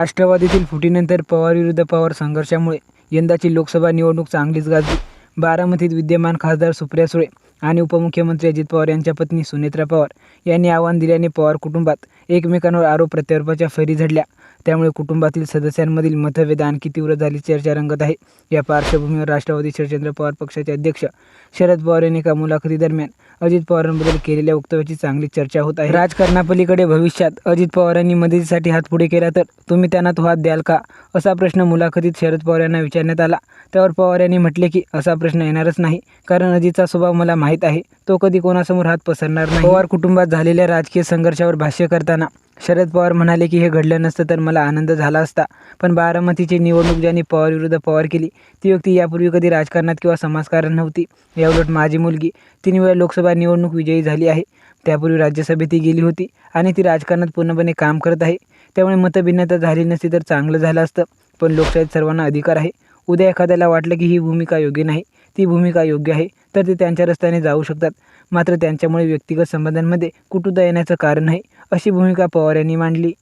राष्ट्रवादीतील फुटीनंतर पवार विरुद्ध पवार संघर्षामुळे यंदाची लोकसभा निवडणूक चांगलीच गाजली. बारामतीत विद्यमान खासदार सुप्रिया सुळे आणि उपमुख्यमंत्री अजित पवार यांच्या पत्नी सुनेत्रा पवार यांनी आव्हान दिल्याने पवार कुटुंबात एकमेकांवर आरोप प्रत्यारोपाच्या फैरी झडल्या. त्यामुळे कुटुंबातील सदस्यांमधील मतभेद आणखी तीव्र झाली चर्चा रंगत आहे. या पार्श्वभूमीवर राष्ट्रवादी शरदचंद्र पवार पक्षाचे अध्यक्ष शरद पवार यांनी एका मुलाखतीदरम्यान अजित पवारांबद्दल केलेल्या वक्तव्याची चांगली चर्चा होत आहे. राजकारणापलीकडे भविष्यात अजित पवारांनी मदतीसाठी हात पुढे केला तर तुम्ही त्यांना तो हात द्याल का? असा प्रश्न मुलाखतीत शरद पवार यांना विचारण्यात आला. त्यावर पवार यांनी म्हटले की असा प्रश्न येणारच नाही कारण अजितचा स्वभाव मला माहीत आहे. तो कधी कोणासमोर हात पसरणार नाही. पवार कुटुंबात झालेल्या राजकीय संघर्षावर भाष्य करताना शरद पवार म्हणाले की हे घडलं नसतं तर मला आनंद झाला असता. पण बारामतीची निवडणूक ज्यांनी पवार विरुद्ध पवार केली ती व्यक्ती यापूर्वी कधी राजकारणात किंवा समाजकारण नव्हती. याउलट माझी मुलगी. तीन वेळा लोकसभा निवडणूक विजयी झाली आहे. त्यापूर्वी राज्यसभेतही गेली होती आणि ती राजकारणात पूर्णपणे काम करत आहे. त्यामुळे मतभिन्नता झाली नसती तर चांगलं झालं असतं. पण लोकशाहीत सर्वांना अधिकार आहे. उद्या एखाद्याला वाटलं की ही भूमिका योग्य नाही. ती भूमिका योग्य आहे तर ते त्यांच्या रस्त्याने जाऊ शकतात. मात्र त्यांच्यामुळे व्यक्तिगत संबंधांमध्ये कुटुता येण्याचं कारण आहे. अशी भूमिका पवार यांनी मांडली.